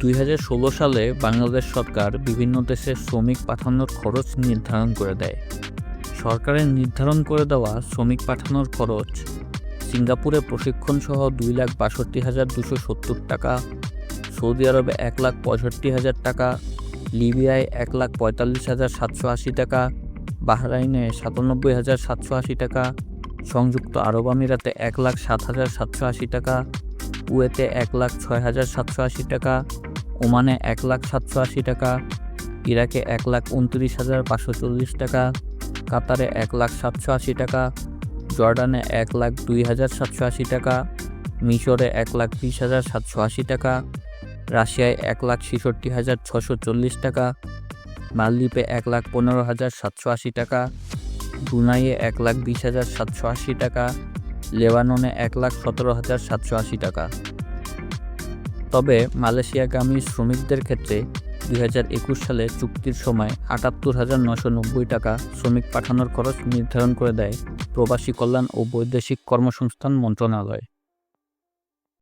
দুই হাজার ষোলো সালে বাংলাদেশ সরকার বিভিন্ন দেশে শ্রমিক পাঠানোর খরচ নির্ধারণ করে দেয়। সরকারের নির্ধারণ করে দেওয়া শ্রমিক পাঠানোর খরচ সিঙ্গাপুরে প্রশিক্ষণ সহ দুই লাখ বাষট্টি হাজার দুশো সত্তর টাকা, সৌদি আরবে এক লাখ পঁয়ষট্টি হাজার টাকা, লিবিয়ায় এক লাখ পঁয়তাল্লিশ হাজার সাতশো আশি টাকা, বাহরাইনে সাতানব্বই হাজার সাতশো আশি টাকা, সংযুক্ত আরব আমিরাতে এক লাখ সাত হাজার সাতশো আশি টাকা কুয়েতে এক লাখ ছয় হাজার সাতশো আশি টাকা, ওমানে এক লাখ সাতশো আশি টাকা, ইরাকে এক লাখ উনত্রিশ হাজার পাঁচশো চল্লিশ টাকা, কাতারে এক লাখ সাতশো আশি টাকা, জর্ডানে এক লাখ দুই হাজার সাতশো আশি টাকা, মিশরে এক লাখ বিশ হাজার সাতশো আশি টাকা, রাশিয়ায় এক লাখ ছেষট্টি হাজার ছশো চল্লিশ টাকা, মালদ্বীপে এক লাখ পনেরো হাজার সাতশো আশি টাকা ব্রুনাইয়ে এক লাখ বিশ হাজার সাতশো আশি টাকা লেবাননে এক লাখ সতেরো হাজার সাতশো আশি টাকা। তবে মালয়েশিয়াগামী শ্রমিকদের ক্ষেত্রে দুই হাজার একুশ সালে চুক্তির সময় আটাত্তর হাজার নশো নব্বই টাকা শ্রমিক পাঠানোর খরচ নির্ধারণ করে দেয় প্রবাসী কল্যাণ ও বৈদেশিক কর্মসংস্থান মন্ত্রণালয়।